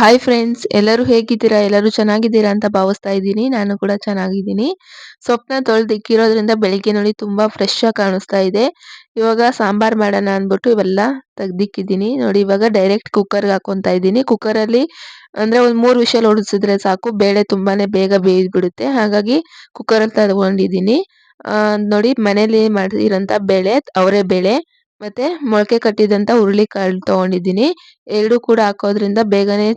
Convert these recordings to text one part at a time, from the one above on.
Hi friends ಎಲ್ಲರೂ ಹೇಗಿದ್ದೀರಾ? ಎಲ್ಲರೂ ಚೆನ್ನಾಗಿದ್ದೀರಾ ಅಂತ ಭಾವಿಸ್ತಾ ಇದ್ದೀನಿ. ನಾನು ಕೂಡ ಚೆನ್ನಾಗಿದ್ದೀನಿ. ಸೊಪ್ಪನ್ನ ತೊಳೆದಿಕ್ಕಿರೋದ್ರಿಂದ ಬೆಳಿಗ್ಗೆ ನೋಡಿ ತುಂಬಾ ಫ್ರೆಶ್ ಆಗಿ ಕಾಣಿಸ್ತಾ ಇದೆ. ಇವಾಗ ಸಾಂಬಾರ್ ಮಾಡೋಣ ಅಂದ್ಬಿಟ್ಟು ಇವೆಲ್ಲ ತೆಗ್ದಿಕ್ಕಿದ್ದೀನಿ. ನೋಡಿ, ಇವಾಗ ಡೈರೆಕ್ಟ್ ಕುಕ್ಕರ್ಗೆ ಹಾಕೊತಾ ಇದ್ದೀನಿ. ಕುಕ್ಕರಲ್ಲಿ ಅಂದ್ರೆ ಒಂದು ಮೂರು ವಿಷಲ್ ಹೊಡಿಸಿದ್ರೆ ಸಾಕು. ಬೇಳೆ ತುಂಬಾನೇ ಬೇಗ ಬೇಯ್ಬಿಡುತ್ತೆ ಹಾಗಾಗಿ ಕುಕ್ಕರಲ್ಲಿ ತಗೊಂಡಿದ್ದೀನಿ. ನೋಡಿ ಮನೇಲಿ ಮಾಡಿರೋಂಥ ಬೇಳೆ, ಅವರೇ ಬೇಳೆ. ಮತ್ತೆ ಮೊಳಕೆ ಕಟ್ಟಿದಂತ ಹುರುಳಿಕಾಳು ತಗೊಂಡಿದ್ದೀನಿ. ಎರಡು ಕೂಡ ಹಾಕೋದ್ರಿಂದ ಬೇಗನೆ,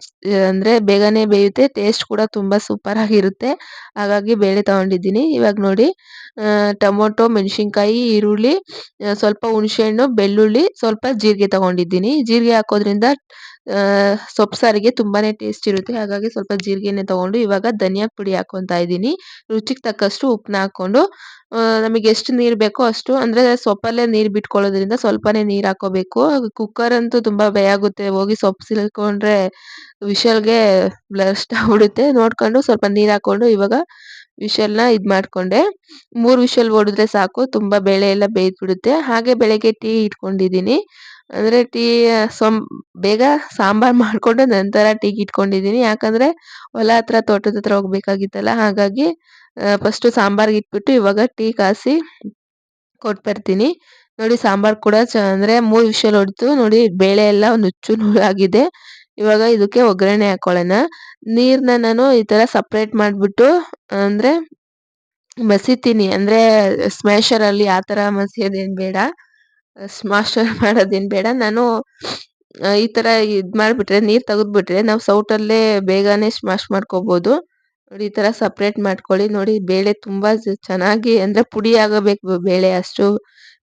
ಅಂದ್ರೆ ಬೇಗನೆ ಬೇಯುತ್ತೆ ಟೇಸ್ಟ್ ಕೂಡ ತುಂಬಾ ಸೂಪರ್ ಆಗಿರುತ್ತೆ. ಹಾಗಾಗಿ ಬೇಳೆ ತಗೊಂಡಿದ್ದೀನಿ. ಇವಾಗ ನೋಡಿ ಟೊಮೊಟೊ, ಮೆಣಸಿನ್ಕಾಯಿ, ಈರುಳ್ಳಿ ಸ್ವಲ್ಪ ಹುಣಸೆಹಣ್ಣು ಬೆಳ್ಳುಳ್ಳಿ, ಸ್ವಲ್ಪ ಜೀರಿಗೆ ತಗೊಂಡಿದ್ದೀನಿ. ಜೀರಿಗೆ ಹಾಕೋದ್ರಿಂದ ಸೊಪ್ಪು ಸಾರಿಗೆ ತುಂಬಾನೇ ಟೇಸ್ಟ್ ಇರುತ್ತೆ. ಹಾಗಾಗಿ ಸ್ವಲ್ಪ ಜೀರಿಗೆನೇ ತಗೊಂಡು ಇವಾಗ ಧನಿಯಾ ಪುಡಿ ಹಾಕೊತಾ ಇದ್ದೀನಿ. ರುಚಿಗೆ ತಕ್ಕಷ್ಟು ಉಪ್ಪನ್ನ ಹಾಕೊಂಡು ನಮಗೆ ಎಷ್ಟು ನೀರು ಬೇಕೋ ಅಷ್ಟು, ಅಂದರೆ ಸೊಪ್ಪಲ್ಲೇ ನೀರು ಬಿಟ್ಕೊಳ್ಳೋದ್ರಿಂದ ಸ್ವಲ್ಪನೇ ನೀರು ಹಾಕೋಬೇಕು. ಕುಕ್ಕರ್ ಅಂತೂ ತುಂಬ ಬೇಯಾಗುತ್ತೆ ಹೋಗಿ ಸೊಪ್ಪು ಸಿಲ್ಕೊಂಡ್ರೆ ವಿಶಲ್ಗೆ ಬ್ಲಸ್ಟ್ ಆಗ್ಬಿಡುತ್ತೆ. ನೋಡ್ಕೊಂಡು ಸ್ವಲ್ಪ ನೀರು ಹಾಕೊಂಡು ಇವಾಗ ವಿಶಲ್ನ ಇದು ಮಾಡಿಕೊಂಡೆ. ಮೂರು ವಿಶಲ್ ಹೊಡೆದ್ರೆ ಸಾಕು. ತುಂಬ ಬೇಳೆ ಎಲ್ಲ ಬೇಯ್ದುಬಿಡುತ್ತೆ. ಹಾಗೆ ಬೆಳಗ್ಗೆ ಟೀ ಇಟ್ಕೊಂಡಿದ್ದೀನಿ. ಅಂದರೆ ಟೀ ಸೊಂ ಬೇಗ ಸಾಂಬಾರು ಮಾಡಿಕೊಂಡು ನಂತರ ಟೀಗೆ ಇಟ್ಕೊಂಡಿದ್ದೀನಿ ಯಾಕಂದರೆ ಹೊಲ ಹತ್ರ ತೋಟದ ಹತ್ರ ಹೋಗ್ಬೇಕಾಗಿತ್ತಲ್ಲ, ಹಾಗಾಗಿ ಫಸ್ಟು ಸಾಂಬಾರಿಗೆ ಇಟ್ಬಿಟ್ಟು ಇವಾಗ ಟೀ ಕಾಸಿ ಕೊಟ್ಟು ಬರ್ತೀನಿ. ನೋಡಿ ಸಾಂಬಾರು ಕೂಡ ಚ, ಅಂದರೆ ಮೂರು ವಿಷಲ್ ಹೊಡ್ತು. ನೋಡಿ ಬೇಳೆ ಎಲ್ಲ ನುಚ್ಚು ನೂರಾಗಿದೆ ಇವಾಗ ಇದಕ್ಕೆ ಒಗ್ಗರಣೆ ಹಾಕೊಳ್ಳೋಣ. ನೀರನ್ನ ನಾನು ಈ ಥರ ಸಪ್ರೇಟ್ ಮಾಡಿಬಿಟ್ಟು, ಅಂದರೆ, ಮಸಿತೀನಿ. ಅಂದರೆ ಸ್ಮ್ಯಾಷರಲ್ಲಿ ಆ ಥರ ಮಸಿಯೋದೇನು ಬೇಡ. ಸ್ಮಾಶರ್ ಮಾಡೋದೇನು ಬೇಡ. ನಾನು ಈ ಥರ ಇದು ಮಾಡಿಬಿಟ್ರೆ, ನೀರು ತೆಗೆದ್ಬಿಟ್ರೆ ನಾವು ಸೌಟಲ್ಲೇ ಬೇಗನೆ ಸ್ಮಾಶ್ ಮಾಡ್ಕೋಬೋದು. ನೋಡಿ, ಈ ಥರ ಸಪ್ರೇಟ್ ಮಾಡ್ಕೊಳ್ಳಿ. ನೋಡಿ, ಬೇಳೆ ತುಂಬ ಚೆನ್ನಾಗಿ ಅಂದರೆ ಪುಡಿ ಆಗಬೇಕು ಬೇಳೆ ಅಷ್ಟು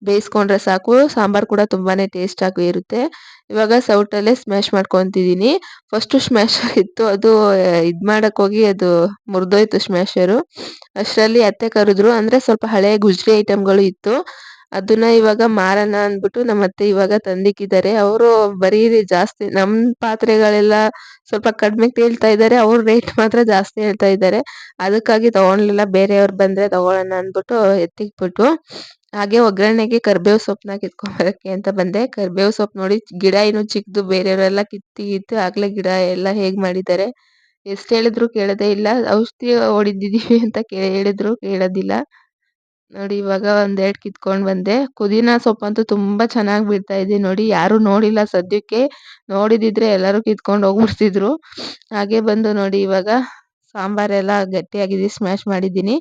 ಬೇಯಿಸ್ಕೊಂಡ್ರೆ ಸಾಕು. ಸಾಂಬಾರು ಕೂಡ ತುಂಬಾ ಟೇಸ್ಟಾಗಿ ಇರುತ್ತೆ. ಇವಾಗ ಸೌಟಲ್ಲೇ ಸ್ಮ್ಯಾಶ್ ಮಾಡ್ಕೊತಿದ್ದೀನಿ ಫಸ್ಟು ಸ್ಮ್ಯಾಶ್ ಇತ್ತು ಅದು ಇದು ಮಾಡೋಕ್ಕೋಗಿ ಅದು ಮುರಿದೋಯ್ತು ಸ್ಮ್ಯಾಶರು ಅಷ್ಟರಲ್ಲಿ ಅತ್ತೆ ಕರೆದ್ರು. ಅಂದರೆ ಸ್ವಲ್ಪ ಹಳೆ ಗುಜರಿ ಐಟಮ್ಗಳು ಇತ್ತು. ಅದನ್ನ ಇವಾಗ ಮಾರೋಣ ಅಂದ್ಬಿಟ್ಟು ನಮ್ಮ ಅತ್ತೆ ಇವಾಗ ತಂದಿಕ್ಕಿದ್ದಾರೆ. ಅವರು ಬರೀ ಜಾಸ್ತಿ ನಮ್ಮ ಪಾತ್ರೆಗಳೆಲ್ಲ ಸ್ವಲ್ಪ ಕಡಿಮೆ ಕೇಳ್ತಾ ಇದ್ದಾರೆ. ಅವ್ರ ರೇಟ್ ಮಾತ್ರ ಜಾಸ್ತಿ ಹೇಳ್ತಾ ಇದ್ದಾರೆ. ಅದಕ್ಕಾಗಿ ತಗೊಳ್ಲಿಲ್ಲ ಬೇರೆಯವ್ರು ಬಂದರೆ ತಗೊಳ್ಳೋಣ ಅಂದ್ಬಿಟ್ಟು ಎತ್ತಿಕ್ಬಿಟ್ಟು ಹಾಗೆ ಒಗ್ಗರಣೆಗೆ ಕರ್ಬೇವು ಸೊಪ್ಪನ್ನ ಕಿತ್ಕೊಂಬರೋಕ್ಕೆ ಅಂತ ಬಂದೆ. ಕರ್ಬೇವು ಸೊಪ್ಪು ನೋಡಿ ಗಿಡ ಏನು ಚಿಕ್ಕದು ಬೇರೆಯವರೆಲ್ಲ ಕಿತ್ತಿ ಕಿತ್ತು ಆಗಲೇ ಗಿಡ ಎಲ್ಲ ಹೇಗೆ ಮಾಡಿದ್ದಾರೆ? ಎಷ್ಟು ಹೇಳಿದ್ರು ಕೇಳೋದೇ ಇಲ್ಲ. ಔಷಧಿ ಹೊಡಿದಿದ್ದೀವಿ ಅಂತ ಕೇಳಿದ್ರು ಹೇಳಿದ್ರು ಕೇಳೋದಿಲ್ಲ. ನೋಡಿ ಇವಾಗ ಒಂದೆರಡು ಕಿತ್ಕೊಂಡು ಬಂದೆ. ಪುದೀನ ಸೊಪ್ಪಂತೂ ತುಂಬ ಚೆನ್ನಾಗಿ ಬಿಡ್ತಾ ಇದೆ ನೋಡಿ. ಯಾರೂ ನೋಡಿಲ್ಲ ಸದ್ಯಕ್ಕೆ. ನೋಡಿದಿದ್ರೆ ಎಲ್ಲರೂ ಕಿತ್ಕೊಂಡು ಹೋಗ್ಬಿಡ್ತಿದ್ರು. ಹಾಗೆ ಬಂದು ನೋಡಿ ಇವಾಗ ಸಾಂಬಾರೆಲ್ಲ ಗಟ್ಟಿಯಾಗಿದೆ ಸ್ಮ್ಯಾಶ್ ಮಾಡಿದ್ದೀನಿ.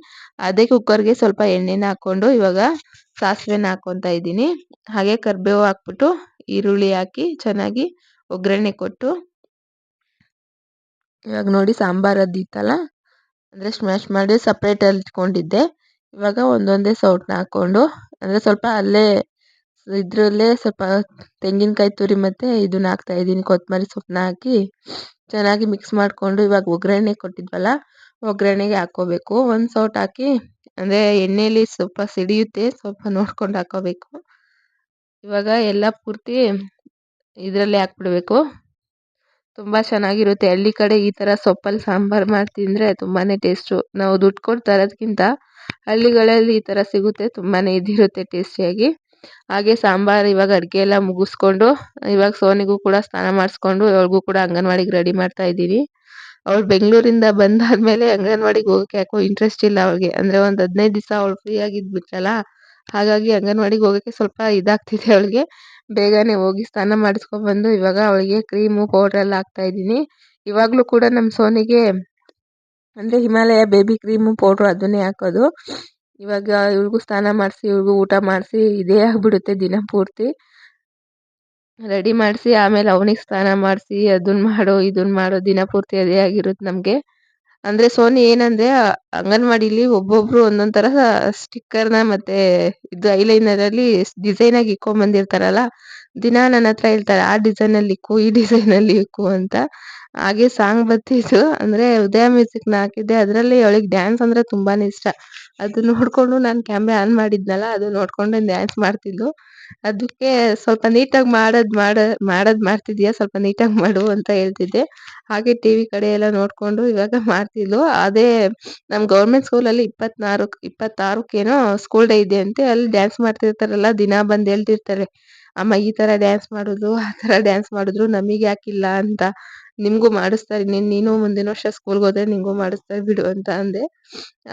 ಅದೇ ಕುಕ್ಕರ್ಗೆ ಸ್ವಲ್ಪ ಎಣ್ಣೆನ ಹಾಕ್ಕೊಂಡು ಇವಾಗ ಸಾಸಿವೆನ ಹಾಕ್ಕೊತಾ ಇದ್ದೀನಿ. ಹಾಗೆ ಕರಿಬೇವು ಹಾಕ್ಬಿಟ್ಟು ಈರುಳ್ಳಿ ಹಾಕಿ ಚೆನ್ನಾಗಿ ಒಗ್ಗರಣೆ ಕೊಟ್ಟು ಇವಾಗ ನೋಡಿ ಸಾಂಬಾರು ಅದಿತ್ತಲ್ಲ ಅಂದರೆ ಸ್ಮ್ಯಾಶ್ ಮಾಡಿ ಸಪ್ರೇಟಲ್ಲಿ ಇಟ್ಕೊಂಡಿದ್ದೆ. ಇವಾಗ ಒಂದೊಂದೇ ಸೌಟನ್ನ ಹಾಕ್ಕೊಂಡು, ಅಂದರೆ ಸ್ವಲ್ಪ ಅಲ್ಲೇ ಇದರಲ್ಲೇ ಸ್ವಲ್ಪ ತೆಂಗಿನಕಾಯಿ ತುರಿ ಮತ್ತು ಇದನ್ನ ಹಾಕ್ತಾಯಿದ್ದೀನಿ ಕೊತ್ತಂಬರಿ ಸೊಪ್ಪನ್ನ ಹಾಕಿ ಚೆನ್ನಾಗಿ ಮಿಕ್ಸ್ ಮಾಡಿಕೊಂಡು ಇವಾಗ ಒಗ್ಗರಣೆ ಕೊಟ್ಟಿದ್ವಲ್ಲ, ಒಗ್ಗರಣೆಗೆ ಹಾಕ್ಕೋಬೇಕು. ಒಂದು ಸೌಟ್ ಹಾಕಿ, ಅಂದರೆ ಎಣ್ಣೆಯಲ್ಲಿ ಸ್ವಲ್ಪ ಸಿಡಿಯುತ್ತೆ, ಸ್ವಲ್ಪ ನೋಡ್ಕೊಂಡು ಹಾಕ್ಕೋಬೇಕು. ಇವಾಗ ಎಲ್ಲ ಪೂರ್ತಿ ಇದರಲ್ಲೇ ಹಾಕ್ಬಿಡ್ಬೇಕು. ತುಂಬ ಚೆನ್ನಾಗಿರುತ್ತೆ. ಹಳ್ಳಿ ಕಡೆ ಈ ಥರ ಸೊಪ್ಪಲ್ಲಿ ಸಾಂಬಾರು ಮಾಡಿ ತಿಂದರೆ ತುಂಬಾ ಟೇಸ್ಟು ನಾವು ದುಡ್ಡು ಕೊಟ್ಟು ತರೋದಕ್ಕಿಂತ ಹಳ್ಳಿಗಳಲ್ಲಿ ಈ ಥರ ಸಿಗುತ್ತೆ ತುಂಬಾ ಇದಿರುತ್ತೆ ಟೇಸ್ಟಿಯಾಗಿ ಹಾಗೆ ಸಾಂಬಾರು ಇವಾಗ ಅಡುಗೆ ಎಲ್ಲ ಮುಗಿಸ್ಕೊಂಡು, ಇವಾಗ ಸೋನಿಗೂ ಕೂಡ ಸ್ನಾನ ಮಾಡಿಸ್ಕೊಂಡು, ಅವಳಿಗೂ ಕೂಡ ಅಂಗನವಾಡಿಗೆ ರೆಡಿ ಮಾಡ್ತಾ ಇದ್ದೀವಿ ಅವಳು ಬೆಂಗಳೂರಿಂದ ಬಂದಾದಮೇಲೆ ಅಂಗನವಾಡಿಗೆ ಹೋಗೋಕ್ಕೆ ಯಾಕೋ ಇಂಟ್ರೆಸ್ಟ್ ಇಲ್ಲ ಅವಳಿಗೆ. ಅಂದರೆ ಒಂದು ಹದಿನೈದು ದಿವಸ ಅವಳು ಫ್ರೀ ಆಗಿದ್ಬಿಟ್ಲಲ್ಲ ಹಾಗಾಗಿ ಅಂಗನವಾಡಿಗೆ ಹೋಗೋಕ್ಕೆ ಸ್ವಲ್ಪ ಇದಾಗ್ತಿದೆ ಅವಳಿಗೆ. ಬೇಗನೆ ಹೋಗಿ ಸ್ನಾನ ಬಂದು ಇವಾಗ ಅವಳಿಗೆ ಕ್ರೀಮು ಹಾಕ್ತಾ ಇದ್ದೀನಿ. ಇವಾಗಲೂ ಕೂಡ ನಮ್ಮ ಸೋನಿಗೆ ಅಂದರೆ ಹಿಮಾಲಯ ಬೇಬಿ ಕ್ರೀಮು ಪೌಡ್ರು ಅದನ್ನೇ ಹಾಕೋದು. ಇವಾಗ ಇವ್ರಿಗೂ ಸ್ನಾನ ಮಾಡಿಸಿ ಇವ್ರಿಗೂ ಊಟ ಮಾಡಿಸಿ, ಇದೇ ಆಗಿಬಿಡುತ್ತೆ ದಿನ ಪೂರ್ತಿ. ರೆಡಿ ಮಾಡಿಸಿ, ಆಮೇಲೆ ಅವನಿಗೆ ಸ್ನಾನ ಮಾಡಿಸಿ ಅದನ್ನ ಮಾಡು ಇದನ್ನ ಮಾಡು ದಿನ ಪೂರ್ತಿ ಅದೇ ಆಗಿರುತ್ತೆ ನಮಗೆ. ಅಂದರೆ ಸೋನಿ ಏನಂದ್ರೆ ಅಂಗನವಾಡಿಲಿ ಒಬ್ಬೊಬ್ರು ಒಂದೊಂದ್ ತರ ಸ್ಟಿಕ್ಕರ್ನ ಮತ್ತೆ ಇದು ಐಲೈನರ್ ಅಲ್ಲಿ ಡಿಸೈನ್ ಆಗಿ ಇಕ್ಕೊಂಡ್ ಬಂದಿರ್ತಾರಲ್ಲ, ದಿನ ನನ್ನ ಹತ್ರ ಹೇಳ್ತಾರೆ, ಆ ಡಿಸೈನಲ್ಲಿ ಇಕ್ಕು, ಈ ಡಿಸೈನ್ ಅಲ್ಲಿ ಇಕ್ಕು ಅಂತ. ಹಾಗೆ ಸಾಂಗ್ ಬರ್ತಿತ್ತು. ಅಂದರೆ ಉದಯ ಮ್ಯೂಸಿಕ್ನ ಹಾಕಿದ್ದೆ. ಅದರಲ್ಲಿ ಅವಳಿಗೆ ಡ್ಯಾನ್ಸ್ ಅಂದರೆ ತುಂಬಾ ಇಷ್ಟ. ಅದು ನೋಡಿಕೊಂಡು ನಾನು ಕ್ಯಾಮ್ರಾ ಆನ್ ಮಾಡಿದ್ನಲ್ಲ, ಅದು ನೋಡಿಕೊಂಡು ಡ್ಯಾನ್ಸ್ ಮಾಡ್ತಿದ್ಲು. ಅದಕ್ಕೆ ಸ್ವಲ್ಪ ನೀಟಾಗಿ ಮಾಡೋದು ಮಾಡ, ಮಾಡೋದು ಮಾಡ್ತಿದ್ಯಾ, ಸ್ವಲ್ಪ ನೀಟಾಗಿ ಮಾಡು ಅಂತ ಹೇಳ್ತಿದ್ದೆ. ಹಾಗೆ ಟಿ ವಿ ಕಡೆ ಎಲ್ಲ ನೋಡಿಕೊಂಡು ಇವಾಗ ಮಾಡ್ತಿದ್ಲು. ಅದೇ ನಮ್ಮ ಗೌರ್ಮೆಂಟ್ ಸ್ಕೂಲಲ್ಲಿ ಇಪ್ಪತ್ನಾರು, ಇಪ್ಪತ್ತಾರಕ್ಕೇನೋ ಸ್ಕೂಲ್ ಡೇ ಇದೆ ಅಂತೆ. ಅಲ್ಲಿ ಡ್ಯಾನ್ಸ್ ಮಾಡ್ತಿರ್ತಾರಲ್ಲ, ದಿನ ಬಂದು ಹೇಳ್ತಿರ್ತಾರೆ. ಅಮ್ಮ, ಈ ಥರ ಡ್ಯಾನ್ಸ್ ಮಾಡೋದು, ಆ ಥರ ಡ್ಯಾನ್ಸ್ ಮಾಡಿದ್ರು ನಮಗೆ ಯಾಕಿಲ್ಲ ಅಂತ. ನಿಮ್ಗೂ ಮಾಡಿಸ್ತಾ ಇದೀನಿ ನೀನು ಮುಂದಿನ ವರ್ಷ ಸ್ಕೂಲ್ಗೆ ಹೋದ್ರೆ ನಿಂಗೂ ಮಾಡಿಸ್ತಾರೆ ಬಿಡು ಅಂತ ಅಂದೆ.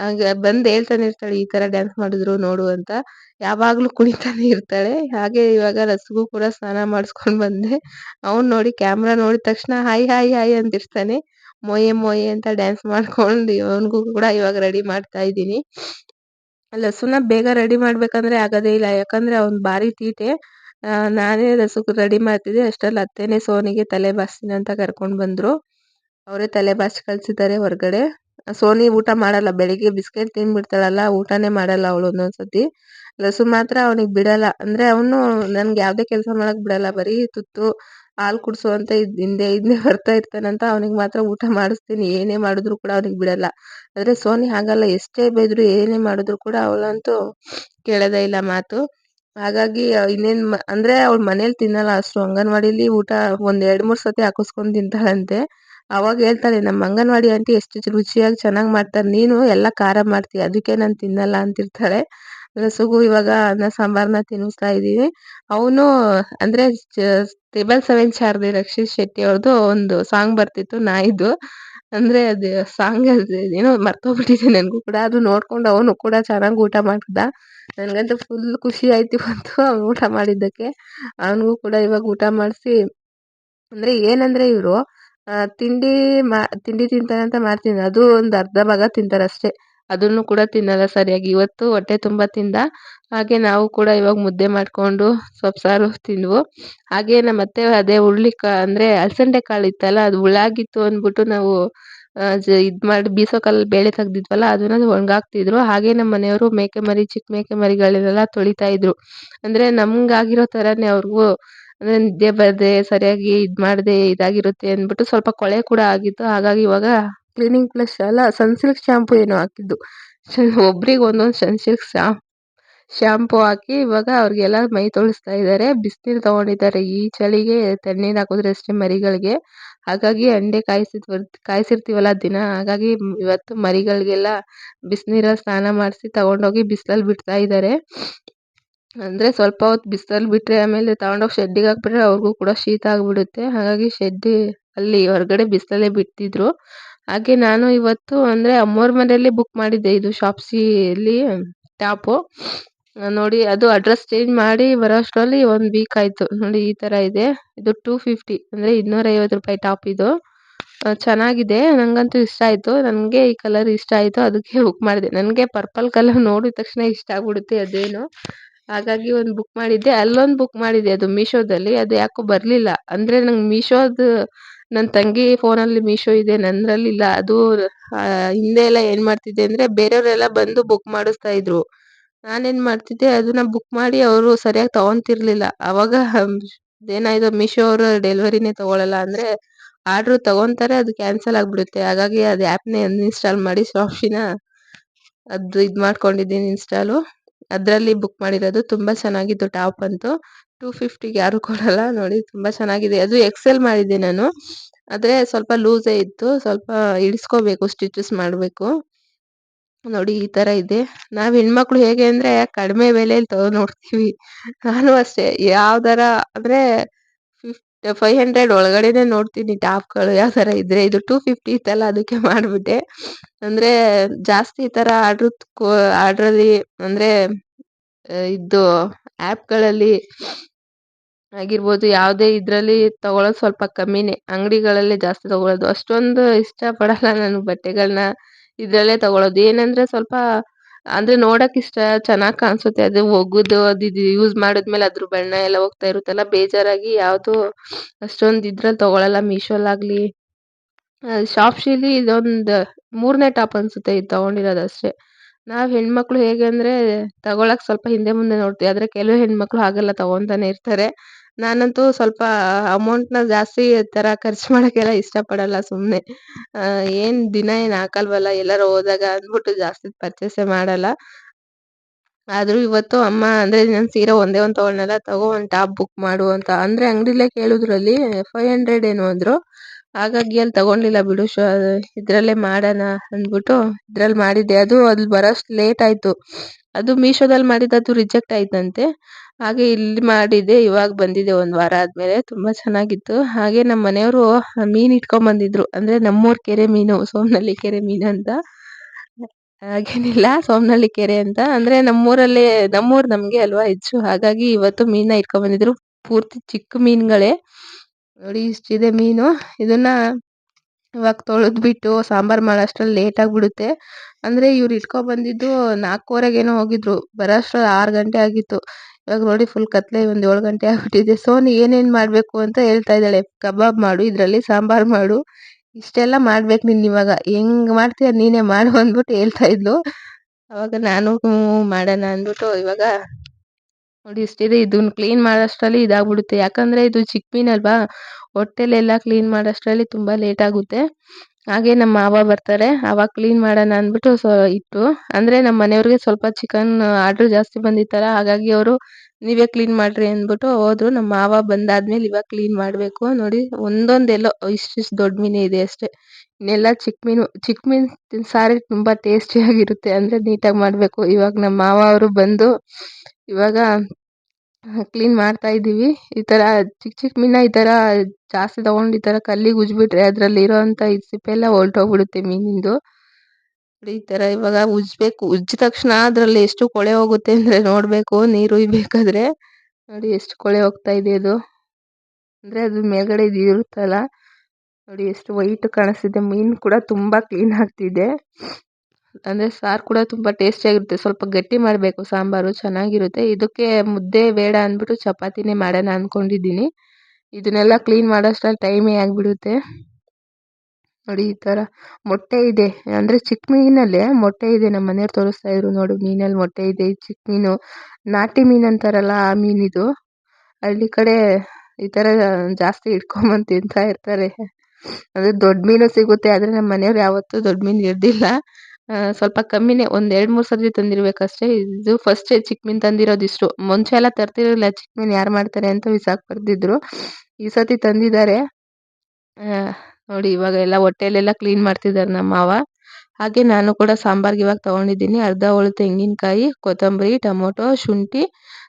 ಹಾಗೆ ಬಂದು ಹೇಳ್ತಾನೆ ಇರ್ತಾಳೆ, ಈ ತರ ಡ್ಯಾನ್ಸ್ ಮಾಡಿದ್ರು ನೋಡು ಅಂತ. ಯಾವಾಗಲೂ ಕುಣಿತಾನೆ ಇರ್ತಾಳೆ. ಹಾಗೆ ಇವಾಗ ರಸ್ಗೂ ಕೂಡ ಸ್ನಾನ ಮಾಡಿಸ್ಕೊಂಡು ಬಂದೆ. ಅವ್ನು ನೋಡಿ ಕ್ಯಾಮ್ರಾ ನೋಡಿದ ತಕ್ಷಣ ಹಾಯ್ ಹಾಯ್ ಹಾಯ್ ಅಂತಿರ್ತಾನೆ. ಮೊಯೆ ಮೊಯೆ ಅಂತ ಡ್ಯಾನ್ಸ್ ಮಾಡ್ಕೊಂಡು ಅವನಿಗೂ ಕೂಡ ಇವಾಗ ರೆಡಿ ಮಾಡ್ತಾ ಇದ್ದೀನಿ. ಲಸುನ ಬೇಗ ರೆಡಿ ಮಾಡ್ಬೇಕಂದ್ರೆ ಆಗೋದೇ ಇಲ್ಲ. ಯಾಕಂದ್ರೆ ಅವ್ನು ಭಾರಿ ತೀಟೆ. ನಾನೇ ರಸಕ್ಕೆ ರೆಡಿ ಮಾಡ್ತಿದ್ದೆ. ಅಷ್ಟರಲ್ಲಿ ಅತ್ತೆನೇ ಸೋನಿಗೆ ತಲೆ ಬಾಸಿನ ಅಂತ ಕರ್ಕೊಂಡು ಬಂದ್ರು. ಅವರೇ ತಲೆ ಬಾಸಿ ಕಳಿಸಿದ್ದಾರೆ ಹೊರಗಡೆ. ಸೋನಿ ಊಟ ಮಾಡಲ್ಲ, ಬೆಳಿಗ್ಗೆ ಬಿಸ್ಕೆಟ್ ತಿಂದ್ಬಿಡ್ತಾಳಲ್ಲ ಊಟನೇ ಮಾಡಲ್ಲ ಅವಳು ಒಂದೊಂದ್ಸತಿ ರಸು ಮಾತ್ರ ಅವನಿಗೆ ಬಿಡಲ್ಲ. ಅಂದ್ರೆ ಅವನು ನನ್ಗೆ ಯಾವುದೇ ಕೆಲಸ ಮಾಡಕ್ ಬಿಡಲ್ಲ, ಬರೀ ತುತ್ತು, ಹಾಲು ಕುಡ್ಸು ಅಂತ ಹಿಂದೆ ಹಿಂದೆ ಬರ್ತಾ ಇರ್ತಾನಂತ ಅವನಿಗೆ ಮಾತ್ರ ಊಟ ಮಾಡಿಸ್ತೀನಿ. ಏನೇ ಮಾಡಿದ್ರು ಕೂಡ ಅವನಿಗೆ ಬಿಡಲ್ಲ. ಆದರೆ ಸೋನಿ ಹಾಗಲ್ಲ, ಎಷ್ಟೇ ಬೈದ್ರು ಏನೇ ಮಾಡಿದ್ರು ಕೂಡ ಅವಳಂತೂ ಕೇಳೋದೇ ಇಲ್ಲ ಮಾತು. ಹಾಗಾಗಿ ಇನ್ನೇನ್ ಅಂದ್ರೆ ಅವ್ಳ ಮನೇಲಿ ತಿನ್ನಲ್ಲ. ಅಷ್ಟು ಅಂಗನವಾಡಿಲಿ ಊಟ ಒಂದ್ ಎರಡ್, ಮೂರ್ ಸತಿ ಹಾಕಿಸ್ಕೊಂಡ್ ತಿಂತಾಳಂತೆ. ಅವಾಗ ಹೇಳ್ತಾಳೆ ನಮ್ಮ ಅಂಗನವಾಡಿ ಆಂಟಿ ಎಷ್ಟು ರುಚಿಯಾಗಿ ಚೆನ್ನಾಗಿ ಮಾಡ್ತಾರೆ. ನೀನು ಎಲ್ಲ ಖಾರ ಮಾಡ್ತೀಯ ಅದಕ್ಕೆ ನಾನು ತಿನ್ನಲ್ಲ ಅಂತಿರ್ತಾಳೆ. ರಸಗು ಇವಾಗ ಅನ್ನ, ಸಾಂಬಾರ್ನ ತಿನ್ನಿಸ್ತಾ ಇದ್ದೀವಿ. ಅವನು, ಅಂದ್ರೆ triple seven Charlie Rakshit Shetty ಅವ್ರದ್ದು ಒಂದು ಸಾಂಗ್ ಬರ್ತಿತ್ತು, ನಾಯಿದು. ಅಂದ್ರೆ ಅದು ಸಾಂಗ್ ಏನೋ ಮರ್ತೋಗ್ಬಿಟ್ಟಿದೆ ನನಗೂ ಕೂಡ. ಅದು ನೋಡ್ಕೊಂಡು ಅವನು ಕೂಡ ಚೆನ್ನಾಗಿ ಊಟ ಮಾಡ್ತಿದ್ದ. ನನಗಂತೂ ಫುಲ್ ಖುಷಿ ಆಯಿತು ಬಂತು ಅವ್ನು ಊಟ ಮಾಡಿದ್ದಕ್ಕೆ. ಅವನಿಗೂ ಕೂಡ ಇವಾಗ ಊಟ ಮಾಡಿಸಿ. ಅಂದ್ರೆ ಏನಂದ್ರೆ ಇವರು ತಿಂಡಿ ಮಾ, ತಿಂಡಿ ತಿಂತಾರಂತ ಮಾಡ್ತೀನಿ. ಅದು ಒಂದು ಅರ್ಧ ಭಾಗ ತಿಂತಾರೆ ಅಷ್ಟೇ ಅದನ್ನು ಕೂಡ ತಿನ್ನಲ್ಲ ಸರಿಯಾಗಿ. ಇವತ್ತು ಹೊಟ್ಟೆ ತುಂಬ ತಿಂದ. ಹಾಗೆ ನಾವು ಕೂಡ ಇವಾಗ ಮುದ್ದೆ ಮಾಡಿಕೊಂಡು ಸೊಪ್ಪು ಸಾರು ತಿಂದ್ವು. ಹಾಗೆ ನಮ್ಮ ಅತ್ತೆ ಅದೇ ಹುರುಳಿ ಕಾ ಅಂದರೆ ಅಲಸಂದೆ ಕಾಳು ಇತ್ತಲ್ಲ, ಅದು ಹುಳಾಗಿತ್ತು ಅಂದ್ಬಿಟ್ಟು ನಾವು ಇದು ಮಾಡಿ ಬೀಸೋ ಕಾಲಲ್ಲಿ ಬೇಳೆ ತೆಗ್ದಿದ್ವಲ್ಲ, ಅದನ್ನ ಒಣಗಾಕ್ತಿದ್ರು. ಹಾಗೆ ನಮ್ಮ ಮನೆಯವರು ಮೇಕೆ ಮರಿ ಚಿಕ್ಕ ಮೇಕೆ ಮರಿಗಳನ್ನೆಲ್ಲ ತೊಳಿತಾ ಇದ್ರು. ಅಂದರೆ ನಮ್ಗಾಗಿರೋ ಥರನೇ ಅವ್ರಿಗೂ, ಅಂದರೆ ನಿದ್ದೆ ಬರದೆ, ಸರಿಯಾಗಿ ಇದು ಮಾಡದೆ ಇದಾಗಿರುತ್ತೆ ಅಂದ್ಬಿಟ್ಟು ಸ್ವಲ್ಪ ಕೊಳೆ ಕೂಡ ಆಗಿತ್ತು. ಹಾಗಾಗಿ ಇವಾಗ ಕ್ಲೀನಿಂಗ್ ಪ್ಲಸ್ ಅಲ್ಲ ಸನ್ಸಿಲ್ಕ್ ಶಾಂಪು ಏನೋ ಹಾಕಿದ್ದು. ಒಬ್ರಿಗೆ ಒಂದೊಂದು ಸನ್ಸಿಲ್ಕ್ ಶಾ ಶಾಂಪು ಹಾಕಿ ಇವಾಗ ಅವ್ರಿಗೆಲ್ಲ ಮೈ ತೊಳಿಸ್ತಾ ಇದ್ದಾರೆ ಬಿಸಿನೀರು ತೊಗೊಂಡಿದ್ದಾರೆ ಈ ಚಳಿಗೆ, ತಣ್ಣೀರು ಹಾಕಿದ್ರೆ ಅಷ್ಟೇ ಮರಿಗಳಿಗೆ. ಹಾಗಾಗಿ ಅಂಡೆ ಕಾಯಿಸಿದ್ ಕಾಯಿಸಿರ್ತೀವಲ್ಲ ದಿನ, ಹಾಗಾಗಿ ಇವತ್ತು ಮರಿಗಳಿಗೆಲ್ಲ ಬಿಸಿನೀರಲ್ಲಿ ಸ್ನಾನ ಮಾಡಿಸಿ ತಗೊಂಡೋಗಿ ಬಿಸಿಲಲ್ಲಿ ಬಿಡ್ತಾ ಇದ್ದಾರೆ ಅಂದರೆ ಸ್ವಲ್ಪ ಹೊತ್ತು ಬಿಸಿಲಲ್ಲಿ ಬಿಟ್ಟರೆ ಆಮೇಲೆ ತಗೊಂಡೋಗಿ ಶೆಡ್ಡಿಗೆ ಹಾಕ್ಬಿಟ್ರೆ ಅವ್ರಿಗೂ ಕೂಡ ಶೀತ ಆಗಿಬಿಡುತ್ತೆ. ಹಾಗಾಗಿ ಶೆಡ್ಡಿ ಅಲ್ಲಿ ಹೊರಗಡೆ ಬಿಸಿಲಲ್ಲೇ ಬಿಡ್ತಿದ್ರು. ಹಾಗೆ ನಾನು ಇವತ್ತು ಅಂದರೆ ಅಮ್ಮೋರ ಮನೆಯಲ್ಲಿ ಬುಕ್ ಮಾಡಿದ್ದೆ ಇದು ಶಾಪ್ಸಿಯಲ್ಲಿ ಟಾಪು. ನೋಡಿ ಅದು ಅಡ್ರೆಸ್ ಚೇಂಜ್ ಮಾಡಿ ಬರೋ ಅಷ್ಟರಲ್ಲಿ ಒಂದು ವೀಕ್ ಆಯಿತು. ನೋಡಿ ಈ ಥರ ಇದೆ. ಇದು ಟೂ ಫಿಫ್ಟಿ ಅಂದರೆ ಇನ್ನೂರೈವತ್ತು ರೂಪಾಯಿ ಟಾಪ್ ಇದು. ಚೆನ್ನಾಗಿದೆ. ನನಗಂತೂ ಇಷ್ಟ ಆಯಿತು. ನನಗೆ ಈ ಕಲರ್ ಇಷ್ಟ ಆಯಿತು. ಅದಕ್ಕೆ ಬುಕ್ ಮಾಡಿದೆ. ನನಗೆ ಪರ್ಪಲ್ ಕಲರ್ ನೋಡಿದ ತಕ್ಷಣ ಇಷ್ಟ ಆಗ್ಬಿಡುತ್ತೆ ಅದೇನು. ಹಾಗಾಗಿ ಒಂದು ಬುಕ್ ಮಾಡಿದ್ದೆ. ಅಲ್ಲೊಂದು ಬುಕ್ ಮಾಡಿದ್ದೆ ಅದು ಮೀಶೋದಲ್ಲಿ ಅದು ಯಾಕೋ ಬರಲಿಲ್ಲ. ಅಂದರೆ ನಂಗೆ ಮೀಶೋದು ನನ್ನ ತಂಗಿ ಫೋನಲ್ಲಿ ಮೀಶೋ ಇದೆ, ನಂದ್ರಲ್ಲಿ ಇಲ್ಲ. ಅದು ಹಿಂದೆ ಎಲ್ಲ ಏನ್ ಮಾಡ್ತಿದ್ದೆ ಅಂದ್ರೆ ಬೇರೆಯವರೆಲ್ಲ ಬಂದು ಬುಕ್ ಮಾಡಿಸ್ತಾ ಇದ್ರು. ನಾನೇನ್ ಮಾಡ್ತಿದ್ದೆ, ಅದನ್ನ ಬುಕ್ ಮಾಡಿ ಅವರು ಸರಿಯಾಗಿ ತಗೊಂತಿರ್ಲಿಲ್ಲ. ಅವಾಗ ಏನಾಯ್ತು ಮೀಶೋ ಅವರು ಡೆಲಿವರಿನೇ ತಗೊಳಲ್ಲ ಅಂದ್ರೆ ಆರ್ಡರ್ ತಗೊಂತಾರೆ, ಅದು ಕ್ಯಾನ್ಸಲ್ ಆಗಿಬಿಡುತ್ತೆ. ಹಾಗಾಗಿ ಅದು ಆ್ಯಪ್ನೇ ಅನ್ಇನ್ಸ್ಟಾಲ್ ಮಾಡಿ ಶಾಪ್ಸಿನ ಅದು ಇದು ಮಾಡ್ಕೊಂಡಿದ್ದೀನಿ ಇನ್ಸ್ಟಾಲು ಅದರಲ್ಲಿ ಬುಕ್ ಮಾಡಿರೋದು. ತುಂಬ ಚೆನ್ನಾಗಿತ್ತು ಟಾಪ್ ಅಂತೂ. ಟೂ ಫಿಫ್ಟಿಗೆ ಯಾರೂ ಕೊಡಲ್ಲ. ನೋಡಿ ತುಂಬ ಚೆನ್ನಾಗಿದೆ. ಅದು ಎಕ್ಸೆಲ್ ಮಾಡಿದ್ದೆ ನಾನು. ಆದರೆ ಸ್ವಲ್ಪ ಲೂಸೇ ಇತ್ತು. ಸ್ವಲ್ಪ ಇಳಿಸ್ಕೋಬೇಕು ಸ್ಟಿಚಸ್ ಮಾಡಬೇಕು. ನೋಡಿ ಈ ಥರ ಇದೆ. ನಾವು ಹೆಣ್ಮಕ್ಳು ಹೇಗೆ ಅಂದರೆ ಕಡಿಮೆ ಬೆಲೆಯಲ್ಲಿ ತಗೋ ನೋಡ್ತೀವಿ. ನಾನು ಅಷ್ಟೇ. ಯಾವ್ದಾರ ಅಂದರೆ ಫಿಫ್ಟ್, ಫೈವ್ ಹಂಡ್ರೆಡ್ ಒಳಗಡೆನೇ ನೋಡ್ತೀನಿ ಟಾಪ್ಗಳು ಯಾವ ಥರ ಇದ್ದರೆ ಇದು ಟೂ ಫಿಫ್ಟಿ ಇತ್ತಲ್ಲ, ಅದಕ್ಕೆ ಮಾಡಿಬಿಟ್ಟೆ. ಅಂದರೆ ಜಾಸ್ತಿ ಈ ಥರ ಆರ್ಡ್ರ್ ಆರ್ಡ್ರಲ್ಲಿ ಅಂದರೆ ಇದು ಆ್ಯಪ್ಗಳಲ್ಲಿ ಆಗಿರ್ಬೋದು ಯಾವುದೇ ಇದರಲ್ಲಿ ತಗೊಳ್ಳೋದು ಸ್ವಲ್ಪ ಕಮ್ಮಿನೇ. ಅಂಗಡಿಗಳಲ್ಲೇ ಜಾಸ್ತಿ ತಗೊಳ್ಳೋದು ಅಷ್ಟೊಂದು ಇಷ್ಟಪಡಲ್ಲ ನಾನು ಬಟ್ಟೆಗಳನ್ನ ಇದರಲ್ಲೇ ತಗೊಳ್ಳೋದು ಏನಂದರೆ ಸ್ವಲ್ಪ, ಅಂದರೆ ನೋಡೋಕೆ ಇಷ್ಟ, ಚೆನ್ನಾಗಿ ಕಾಣಿಸುತ್ತೆ. ಅದು ಒಗೆದು ಅದು ಇದು ಯೂಸ್ ಮಾಡಿದ್ಮೇಲೆ ಅದ್ರ ಬಣ್ಣ ಎಲ್ಲ ಹೋಗ್ತಾ ಇರುತ್ತಲ್ಲ, ಬೇಜಾರಾಗಿ ಯಾವುದು ಅಷ್ಟೊಂದು ಇದ್ರಲ್ಲಿ ತಗೊಳ್ಳಲ್ಲ ಮೀಶೋಲಾಗಲಿ ಶಾಪ್ಸಿಲಿ ಇದೊಂದು ಮೂರನೇ ಟಾಪ್ ಅನಿಸುತ್ತೆ, ಇದು ತಗೊಂಡಿರೋದು ಅಷ್ಟೇ. ನಾವು ಹೆಣ್ಮಕ್ಳು ಹೇಗೆ ಅಂದ್ರೆ ತಗೋಳಕ್ ಸ್ವಲ್ಪ ಹಿಂದೆ ಮುಂದೆ ನೋಡ್ತೀವಿ. ಆದ್ರೆ ಕೆಲವು ಹೆಣ್ಮಕ್ಳು ಹಾಗೆಲ್ಲ ತಗೊಂತಾನೆ ಇರ್ತಾರೆ. ನಾನಂತೂ ಸ್ವಲ್ಪ ಅಮೌಂಟ್ನ ಜಾಸ್ತಿ ಈ ಥರ ಖರ್ಚು ಪಡಲ್ಲ ಇಷ್ಟಪಡಲ್ಲ ಸುಮ್ಮನೆ ಏನು ದಿನ ಏನು ಹಾಕಲ್ವಲ್ಲ, ಎಲ್ಲಾರು ಹೋದಾಗ ಅಂದ್ಬಿಟ್ಟು ಜಾಸ್ತಿ ಪರ್ಚೇಸೇ ಮಾಡಲ್ಲ. ಆದ್ರೂ ಇವತ್ತು ಅಮ್ಮ ಅಂದ್ರೆ ನನ್ ಸೀರೆ ಒಂದೇ ಒಂದು ತೊಗೊಂಡ್ನಲ್ಲ ತಗೋ ಒಂದ್ ಟಾಪ್ ಬುಕ್ ಮಾಡು ಅಂತ. ಅಂದ್ರೆ ಅಂಗಡಿಲೇ ಕೇಳಿದ್ರಲ್ಲಿ ಫೈವ್ ಹಂಡ್ರೆಡ್ ಏನು ಅಂದರು ಹಾಗಾಗಿ ಅಲ್ಲಿ ತಗೊಂಡಿಲ್ಲ ಬಿಡು ಶೋ ಇದರಲ್ಲೇ ಮಾಡೋಣ ಅಂದ್ಬಿಟ್ಟು ಇದ್ರಲ್ಲಿ ಮಾಡಿದ್ದೆ. ಅದು ಅಲ್ಲಿ ಬರೋಷ್ಟು ಲೇಟ್ ಆಯಿತು. ಅದು ಮೀಶೋದಲ್ಲಿ ಅದು ರಿಜೆಕ್ಟ್ ಆಯ್ತಂತೆ. ಹಾಗೆ ಇಲ್ಲಿ ಮಾಡಿದ್ದೆ ಇವಾಗ ಬಂದಿದೆ ಒಂದು ವಾರ ಆದಮೇಲೆ. ತುಂಬ ಚೆನ್ನಾಗಿತ್ತು. ಹಾಗೆ ನಮ್ಮ ಮನೆಯವರು ಮೀನು ಇಟ್ಕೊಂಡ್ ಬಂದಿದ್ರು. ಅಂದರೆ ನಮ್ಮೂರ ಕೆರೆ ಮೀನು, ಸೋಮನಳ್ಳಿ ಕೆರೆ ಮೀನು ಅಂತ. ಹಾಗೇನಿಲ್ಲ, ಸೋಮನಳ್ಳಿ ಕೆರೆ ಅಂತ. ಅಂದರೆ ನಮ್ಮೂರಲ್ಲೇ, ನಮ್ಮೂರು ನಮಗೆ ಅಲ್ವಾ ಹೆಚ್ಚು. ಹಾಗಾಗಿ ಇವತ್ತು ಮೀನನ್ನ ಇಟ್ಕೊಂಡ್ ಬಂದಿದ್ರು. ಪೂರ್ತಿ ಚಿಕ್ಕ ಮೀನುಗಳೇ. ನೋಡಿ, ಇಷ್ಟಿದೆ ಮೀನು. ಇದನ್ನ ಇವಾಗ ತೊಳೆದ್ಬಿಟ್ಟು ಸಾಂಬಾರು ಮಾಡೋ ಅಷ್ಟ್ರಲ್ಲಿ ಲೇಟ್ ಆಗಿಬಿಡುತ್ತೆ ಅಂದರೆ ಇವ್ರು ಇಟ್ಕೊಬಂದಿದ್ದು ನಾಲ್ಕೂವರೆಗೇನೋ ಹೋಗಿದ್ರು. ಬರೋ ಅಷ್ಟ್ರಲ್ಲಿ ಆರು ಗಂಟೆ ಆಗಿತ್ತು. ಇವಾಗ ನೋಡಿ ಫುಲ್ ಕತ್ಲೆ ಒಂದು ಏಳು ಗಂಟೆ ಆಗ್ಬಿಟ್ಟಿದೆ. ಸೋನಿ ಏನೇನು ಮಾಡಬೇಕು ಅಂತ ಹೇಳ್ತಾ ಇದ್ದಾಳೆ. ಕಬಾಬ್ ಮಾಡು, ಇದರಲ್ಲಿ ಸಾಂಬಾರು ಮಾಡು. ಇಷ್ಟೆಲ್ಲ ಮಾಡ್ಬೇಕು ನೀನು ಇವಾಗ. ಹೆಂಗೆ ಮಾಡ್ತೀಯ ನೀನೇ ಮಾಡು ಅಂದ್ಬಿಟ್ಟು ಹೇಳ್ತಾ ಇದ್ಲು. ಅವಾಗ ನಾನು ಮಾಡೋಣ ಅಂದ್ಬಿಟ್ಟು ಇವಾಗ ನೋಡಿ ಇಷ್ಟಿದೆ, ಇದನ್ನ ಕ್ಲೀನ್ ಮಾಡೋಷ್ಟರಲ್ಲಿ ಇದಾಗ್ಬಿಡುತ್ತೆ. ಯಾಕಂದರೆ ಇದು ಚಿಕ್ಕ ಮೀನಲ್ವಾ ಹೊಟ್ಟೆಲೆಲ್ಲ ಕ್ಲೀನ್ ಮಾಡೋಷ್ಟರಲ್ಲಿ ತುಂಬ ಲೇಟ್ ಆಗುತ್ತೆ. ಹಾಗೆ ನಮ್ಮ ಮಾವ ಬರ್ತಾರೆ. ಆವಾಗ ಕ್ಲೀನ್ ಮಾಡೋಣ ಅಂದ್ಬಿಟ್ಟು ಸೊ ಇಟ್ಟು ಅಂದರೆ ನಮ್ಮ ಮನೆಯವ್ರಿಗೆ ಸ್ವಲ್ಪ ಚಿಕನ್ ಆರ್ಡ್ರ್ ಜಾಸ್ತಿ ಬಂದಿತ್ತಲ್ಲ, ಹಾಗಾಗಿ ಅವರು ನೀವೇ ಕ್ಲೀನ್ ಮಾಡಿರಿ ಅಂದ್ಬಿಟ್ಟು ಹೋದ್ರು. ನಮ್ಮ ಮಾವ ಬಂದಾದ್ಮೇಲೆ ಇವಾಗ ಕ್ಲೀನ್ ಮಾಡಬೇಕು. ನೋಡಿ, ಒಂದೊಂದೆಲ್ಲೋ, ಇಷ್ಟಿಷ್ಟು ದೊಡ್ಡ ಮೀನೇ ಇದೆ ಅಷ್ಟೇ. ಇನ್ನೆಲ್ಲ ಚಿಕ್ಕ ಮೀನು ಚಿಕ್ಕ ಮೀನು ತುಂಬಾ ತುಂಬ ಟೇಸ್ಟಿಯಾಗಿರುತ್ತೆ ಅಂದರೆ ನೀಟಾಗಿ ಮಾಡಬೇಕು. ಇವಾಗ ನಮ್ಮ ಮಾವ ಅವರು ಬಂದು ಇವಾಗ ಕ್ಲೀನ್ ಮಾಡ್ತಾ ಇದ್ದೀವಿ. ಈ ಥರ ಚಿಕ್ಕ ಚಿಕ್ಕ ಮೀನ ಈ ಥರ ಜಾಸ್ತಿ ತೊಗೊಂಡು ಈ ಥರ ಕಲ್ಲಿಗೆ ಉಜ್ಜಿಬಿಟ್ರೆ ಅದರಲ್ಲಿ ಇರೋವಂಥ ಈ ಸಿಪ್ಪೆ ಎಲ್ಲ ಹೊರ್ಟೋಗ್ಬಿಡುತ್ತೆ ಮೀನಿಂದು. ಈ ಥರ ಇವಾಗ ಉಜ್ಜಬೇಕು ಉಜ್ಜಿದ ತಕ್ಷಣ ಅದರಲ್ಲಿ ಎಷ್ಟು ಕೊಳೆ ಹೋಗುತ್ತೆ ಅಂದರೆ ನೋಡಬೇಕು, ನೀರು ಉಯ್ಬೇಕಾದ್ರೆ ನೋಡಿ, ಎಷ್ಟು ಕೊಳೆ ಹೋಗ್ತಾ ಇದೆ ಅದು. ಅಂದರೆ ಅದು ಮೇಲ್ಗಡೆ ಇದು ಇರುತ್ತಲ್ಲ. ನೋಡಿ, ಎಷ್ಟು ವೈಟ್ ಕಾಣಿಸ್ತಿದೆ. ಮೀನು ಕೂಡ ತುಂಬ ಕ್ಲೀನ್ ಆಗ್ತಿದೆ. ಅಂದರೆ ಸಾರು ಕೂಡ ತುಂಬ ಟೇಸ್ಟಿಯಾಗಿರುತ್ತೆ ಸ್ವಲ್ಪ ಗಟ್ಟಿ ಮಾಡಬೇಕು. ಸಾಂಬಾರು ಚೆನ್ನಾಗಿರುತ್ತೆ. ಇದಕ್ಕೆ ಮುದ್ದೆ ಬೇಡ ಅಂದ್ಬಿಟ್ಟು ಚಪಾತಿನೇ ಮಾಡೋಣ ಅಂದ್ಕೊಂಡಿದ್ದೀನಿ ಇದನ್ನೆಲ್ಲ ಕ್ಲೀನ್ ಮಾಡೋಷ್ಟ್ರಲ್ಲಿ ಟೈಮೇ ಆಗಿಬಿಡುತ್ತೆ. ನೋಡಿ ಈ ಥರ ಮೊಟ್ಟೆ ಇದೆ. ಅಂದರೆ ಚಿಕ್ಕ ಮೀನಲ್ಲೇ ಮೊಟ್ಟೆ ಇದೆ. ನಮ್ಮ ಮನೆಯವ್ರು ತೋರಿಸ್ತಾ ಇದ್ರು ನೋಡು, ಮೀನಲ್ಲಿ ಮೊಟ್ಟೆ ಇದೆ. ಚಿಕ್ಕ ಮೀನು ನಾಟಿ ಮೀನು ಅಂತಾರಲ್ಲ, ಆ ಮೀನಿದು ಹಳ್ಳಿ ಕಡೆ ಈ ಥರ ಜಾಸ್ತಿ ಹಿಡ್ಕೊಂಬಂದು ತಿಂತಾ ಇರ್ತಾರೆ. ಅಂದರೆ ದೊಡ್ಡ ಮೀನು ಸಿಗುತ್ತೆ. ಆದರೆ ನಮ್ಮ ಮನೆಯವ್ರು ಯಾವತ್ತೂ ದೊಡ್ಡ ಮೀನು ಹಿಡ್ದಿಲ್ಲ. ಸ್ವಲ್ಪ ಕಮ್ಮಿನೇ, ಒಂದು ಎರಡು ಮೂರು ಸರ್ತಿ ತಂದಿರ್ಬೇಕಷ್ಟೇ. ಇದು ಫಸ್ಟೇ ಚಿಕ್ಕ ಮೀನು ತಂದಿರೋದು ಇಷ್ಟು. ಮುಂಚೆ ಎಲ್ಲ ತರ್ತಿರಲಿಲ್ಲ ಚಿಕ್ಕ ಮೀನು ಯಾರು ಮಾಡ್ತಾರೆ ಅಂತ ಬಿಸಾಕಿ ಬರ್ತಿದ್ರು ಈ ಸತಿ ತಂದಿದ್ದಾರೆ. ನೋಡಿ, ಇವಾಗ ಎಲ್ಲ ಹೊಟ್ಟೆಲೆಲ್ಲ ಕ್ಲೀನ್ ಮಾಡ್ತಿದ್ದಾರೆ ನಮ್ಮ ಮಾವ. ಹಾಗೆ ನಾನು ಕೂಡ ಸಾಂಬಾರ್ಗೆ ಇವಾಗ ತೊಗೊಂಡಿದ್ದೀನಿ. ಅರ್ಧ ಹೋಳು ತೆಂಗಿನಕಾಯಿ, ಕೊತ್ತಂಬರಿ, ಟೊಮೊಟೊ, ಶುಂಠಿ.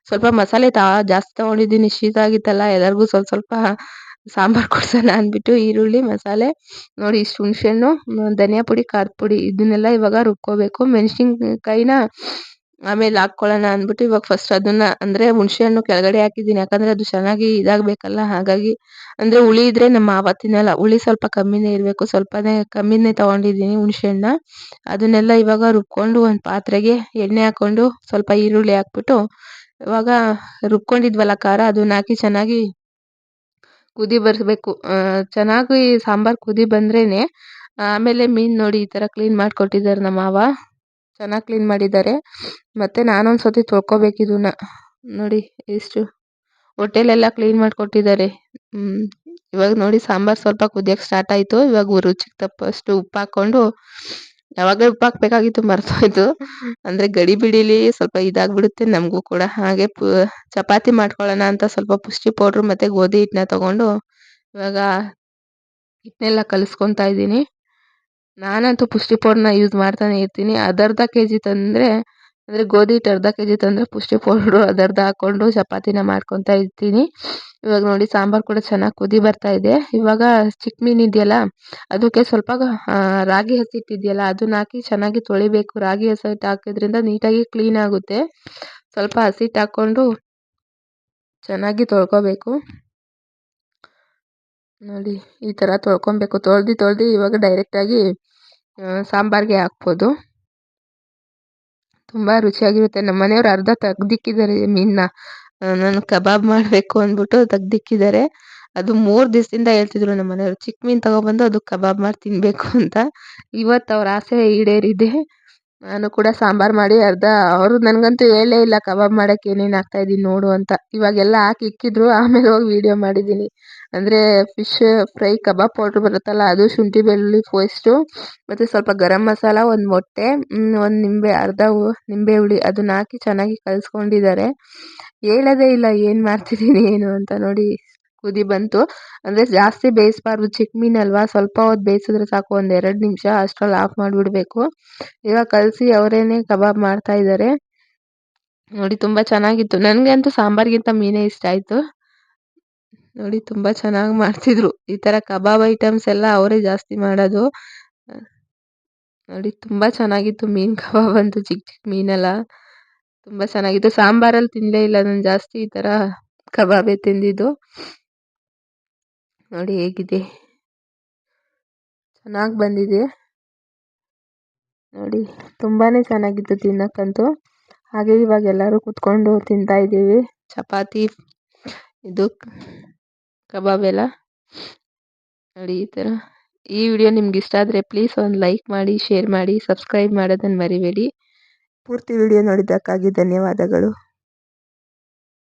ಸ್ವಲ್ಪ ಮಸಾಲೆ ತಾ, ಜಾಸ್ತಿ ತಗೊಂಡಿದ್ದೀನಿ. ಶೀತ ಆಗಿತ್ತಲ್ಲ, ಎಲ್ಲರಿಗೂ ಸ್ವಲ್ಪ ಸ್ವಲ್ಪ ಸಾಂಬಾರು ಕೊಡ್ಸೋಣ ಅಂದ್ಬಿಟ್ಟು ಈರುಳ್ಳಿ, ಮಸಾಲೆ, ನೋಡಿ ಇಷ್ಟು ಹುಣಸೆಹಣ್ಣು, ಧನಿಯಾ ಪುಡಿ, ಖಾರದ ಪುಡಿ, ಇದನ್ನೆಲ್ಲ ಇವಾಗ ರುಬ್ಕೋಬೇಕು. ಮೆಣಸಿನ್ಕಾಯಿನ ಆಮೇಲೆ ಹಾಕ್ಕೊಳ್ಳೋಣ ಅಂದ್ಬಿಟ್ಟು ಇವಾಗ ಫಸ್ಟ್ ಅದನ್ನು, ಅಂದರೆ ಹುಣಸೆಹಣ್ಣು ಕೆಳಗಡೆ ಹಾಕಿದ್ದೀನಿ. ಯಾಕಂದರೆ ಅದು ಚೆನ್ನಾಗಿ ಇದಾಗಬೇಕಲ್ಲ, ಹಾಗಾಗಿ ಅಂದರೆ ಹುಳಿ ಇದ್ದರೆ ನಮ್ಮ ಮಾವ ತಿನ್ನಲ್ಲ ಹುಳಿ ಸ್ವಲ್ಪ ಕಮ್ಮಿನೇ ಇರಬೇಕು. ಸ್ವಲ್ಪನೇ ಕಮ್ಮಿನೇ ತೊಗೊಂಡಿದ್ದೀನಿ ಹುಣಸೆಹಣ್ಣ ಅದನ್ನೆಲ್ಲ ಇವಾಗ ರುಬ್ಕೊಂಡು ಒಂದು ಪಾತ್ರೆಗೆ ಎಣ್ಣೆ ಹಾಕ್ಕೊಂಡು ಸ್ವಲ್ಪ ಈರುಳ್ಳಿ ಹಾಕ್ಬಿಟ್ಟು, ಇವಾಗ ರುಬ್ಕೊಂಡಿದ್ವಲ್ಲ ಖಾರ, ಅದನ್ನ ಹಾಕಿ ಚೆನ್ನಾಗಿ ಕುದಿ ಬರಬೇಕು. ಚೆನ್ನಾಗಿ ಸಾಂಬಾರು ಕುದಿ ಬಂದ್ರೇ ಆಮೇಲೆ ಮೀನು ನೋಡಿ ಈ ಥರ ಕ್ಲೀನ್ ಮಾಡಿಕೊಟ್ಟಿದ್ದಾರೆ ನಮ್ಮ ಮಾವ. ಚೆನ್ನಾಗಿ ಕ್ಲೀನ್ ಮಾಡಿದ್ದಾರೆ. ಮತ್ತು ನಾನೊಂದು ಸತಿ ತೊಳ್ಕೊಬೇಕು ಇದನ್ನ. ನೋಡಿ, ಎಷ್ಟು ಹೊಟ್ಟೆಲೆಲ್ಲ ಕ್ಲೀನ್ ಮಾಡಿಕೊಟ್ಟಿದ್ದಾರೆ. ಇವಾಗ ನೋಡಿ ಸಾಂಬಾರು ಸ್ವಲ್ಪ ಕುದಿಯೋಕ್ಕೆ ಸ್ಟಾರ್ಟ್ ಆಯಿತು. ಇವಾಗ ರುಚಿಗೆ ತಪ್ಪಷ್ಟು ಉಪ್ಪು ಹಾಕ್ಕೊಂಡು ಯಾವಾಗಲೇ ಉಪ್ಪು ಹಾಕ್ಬೇಕಾಗಿತ್ತು ಮರ್ತೋಯ್ತು. ಅಂದರೆ ಗಡಿ ಬಿಡಿಲಿ ಸ್ವಲ್ಪ ಇದಾಗ್ಬಿಡುತ್ತೆ. ನಮಗೂ ಕೂಡ ಹಾಗೆ ಪು, ಚಪಾತಿ ಮಾಡ್ಕೊಳ್ಳೋಣ ಅಂತ ಸ್ವಲ್ಪ ಪುಷ್ಟಿ ಪೌಡ್ರು ಮತ್ತೆ ಗೋಧಿ ಹಿಟ್ಟನ್ನ ತಗೊಂಡು ಇವಾಗ ಹಿಟ್ಟನ್ನೆಲ್ಲ ಕಲಿಸ್ಕೊತಾ ಇದ್ದೀನಿ. ನಾನಂತೂ ಪುಷ್ಟಿ ಪೌಡ್ರನ್ನ ಯೂಸ್ ಮಾಡ್ತಾನೆ ಇರ್ತೀನಿ. ಅದರ್ಧ ಕೆ ಜಿ ತಂದರೆ ಅಂದರೆ ಗೋಧಿ ಹಿಟ್ಟು ಅರ್ಧ ಕೆ ಜಿ ತಂದರೆ ಪುಷ್ಟಿ ಪೌಡ್ರು ಅದರ್ಧ ಹಾಕ್ಕೊಂಡು ಚಪಾತಿನ ಮಾಡ್ಕೊತಾ ಇರ್ತೀನಿ. ಇವಾಗ ನೋಡಿ ಸಾಂಬಾರು ಕೂಡ ಚೆನ್ನಾಗಿ ಕುದಿ ಬರ್ತಾ ಇದೆ. ಇವಾಗ ಚಿಕ್ಕ ಮೀನು ಇದೆಯಲ್ಲ, ಅದಕ್ಕೆ ಸ್ವಲ್ಪ ರಾಗಿ ಹಸಿಟ್ಟು ಇದೆಯಲ್ಲ ಅದನ್ನ ಹಾಕಿ ಚೆನ್ನಾಗಿ ತೊಳಿಬೇಕು. ರಾಗಿ ಹಸಿಟ್ಟು ಹಾಕಿದ್ರಿಂದ ನೀಟಾಗಿ ಕ್ಲೀನ್ ಆಗುತ್ತೆ. ಸ್ವಲ್ಪ ಹಸಿಟ್ಟು ಹಾಕ್ಕೊಂಡು ಚೆನ್ನಾಗಿ ತೊಳ್ಕೊಬೇಕು. ನೋಡಿ, ಈ ಥರ ತೊಳ್ಕೊಬೇಕು. ತೊಳ್ದು ತೊಳ್ದು ಇವಾಗ ಡೈರೆಕ್ಟಾಗಿ ಸಾಂಬಾರಿಗೆ ಹಾಕ್ಬೋದು. ತುಂಬ ರುಚಿಯಾಗಿರುತ್ತೆ. ನಮ್ಮ ಮನೆಯವರು ಅರ್ಧ ತೆಗ್ದಿಕ್ಕಿದ್ದಾರೆ ಮೀನನ್ನ. ನಾನು ಕಬಾಬ್ ಮಾಡಬೇಕು ಅಂದ್ಬಿಟ್ಟು ತೆಗ್ದಿಕ್ಕಿದ್ದಾರೆ. ಅದು ಮೂರು ದಿವಸದಿಂದ ಹೇಳ್ತಿದ್ರು ನಮ್ಮ ಮನೆಯವರು, ಚಿಕ್ಕ ಮೀನು ತಗೊಬಂದು ಅದು ಕಬಾಬ್ ಮಾಡಿ ತಿನ್ನಬೇಕು ಅಂತ. ಇವತ್ತು ಅವ್ರ ಆಸೆ ಈಡೇರಿದೆ. ನಾನು ಕೂಡ ಸಾಂಬಾರು ಮಾಡಿ ಅರ್ಧ, ಅವರು ನನಗಂತೂ ಹೇಳೇ ಇಲ್ಲ ಕಬಾಬ್ ಮಾಡೋಕ್ಕೆ ಏನೇನು ಹಾಕ್ತಾಯಿದ್ದೀನಿ ನೋಡು ಅಂತ. ಇವಾಗೆಲ್ಲ ಹಾಕಿ ಇಕ್ಕಿದ್ರು, ಆಮೇಲೆ ಹೋಗಿ ವೀಡಿಯೋ ಮಾಡಿದ್ದೀನಿ. ಅಂದರೆ ಫಿಶ್ ಫ್ರೈ ಕಬಾಬ್ ಪೌಡ್ರ್ ಬರುತ್ತಲ್ಲ, ಅದು ಶುಂಠಿ ಬೆಳ್ಳುಳ್ಳಿ ಪೇಸ್ಟು ಮತ್ತು ಸ್ವಲ್ಪ ಗರಂ ಮಸಾಲ, ಒಂದು ಮೊಟ್ಟೆ ಒಂದು ನಿಂಬೆ, ಅರ್ಧ ನಿಂಬೆ ಹುಳಿ, ಅದನ್ನ ಹಾಕಿ ಚೆನ್ನಾಗಿ ಕಲಿಸ್ಕೊಂಡಿದ್ದಾರೆ. ಹೇಳೋದೇ ಇಲ್ಲ ಏನು ಮಾಡ್ತಿದ್ದೀನಿ ಏನು ಅಂತ ನೋಡಿ ಕುದಿ ಬಂತು. ಅಂದರೆ ಜಾಸ್ತಿ ಬೇಯಿಸ್ಬಾರ್ದು, ಚಿಕ್ಕ ಮೀನಲ್ವಾ, ಸ್ವಲ್ಪ ಹೊತ್ತು ಬೇಯಿಸಿದ್ರೆ ಸಾಕು, ಒಂದು ಎರಡು ನಿಮಿಷ ಅಷ್ಟರಲ್ಲಿ ಆಫ್ ಮಾಡಿಬಿಡ್ಬೇಕು. ಇವಾಗ ಕಲಸಿ ಅವರೇನೆ ಕಬಾಬ್ ಮಾಡ್ತಾ ಇದ್ದಾರೆ. ನೋಡಿ, ತುಂಬ ಚೆನ್ನಾಗಿತ್ತು. ನನಗೆ ಅಂತೂ ಸಾಂಬಾರಿಗಿಂತ ಮೀನೇ ಇಷ್ಟ ಆಯಿತು. ನೋಡಿ ತುಂಬ ಚೆನ್ನಾಗಿ ಮಾಡ್ತಿದ್ರು. ಈ ಥರ ಕಬಾಬ್ ಐಟಮ್ಸ್ ಎಲ್ಲ ಅವರೇ ಜಾಸ್ತಿ ಮಾಡೋದು. ನೋಡಿ ತುಂಬ ಚೆನ್ನಾಗಿತ್ತು ಮೀನು ಕಬಾಬ್ ಅಂತೂ ಚಿಕ್ಕ ಚಿಕ್ಕ ಮೀನೆಲ್ಲ. ತುಂಬ ಚೆನ್ನಾಗಿತ್ತು. ಸಾಂಬಾರಲ್ಲಿ ತಿನ್ನಲೇ ಇಲ್ಲ ನಾನು ಜಾಸ್ತಿ ಈ ಥರ ಕಬಾಬೇ ತಿಂದಿದ್ದು. ನೋಡಿ ಹೇಗಿದೆ. ಚೆನ್ನಾಗಿ ಬಂದಿದೆ. ನೋಡಿ ತುಂಬಾ ಚೆನ್ನಾಗಿತ್ತು ತಿನ್ನಕ್ಕಂತೂ. ಹಾಗೆ ಇವಾಗ ಎಲ್ಲರೂ ಕೂತ್ಕೊಂಡು ತಿಂತಾ ಇದ್ದೀವಿ. ಚಪಾತಿ, ಇದು ಕಬಾಬ್ ಎಲ್ಲ ನೋಡಿ ಈ ಥರ. ಈ ವಿಡಿಯೋ ನಿಮ್ಗೆ ಇಷ್ಟ ಆದರೆ ಪ್ಲೀಸ್ ಒಂದು ಲೈಕ್ ಮಾಡಿ ಶೇರ್ ಮಾಡಿ ಸಬ್ಸ್ಕ್ರೈಬ್ ಮಾಡೋದನ್ನು ಮರಿಬೇಡಿ. ಪೂರ್ತಿ ವಿಡಿಯೋ ನೋಡಿದ್ದಕ್ಕಾಗಿ ಧನ್ಯವಾದಗಳು.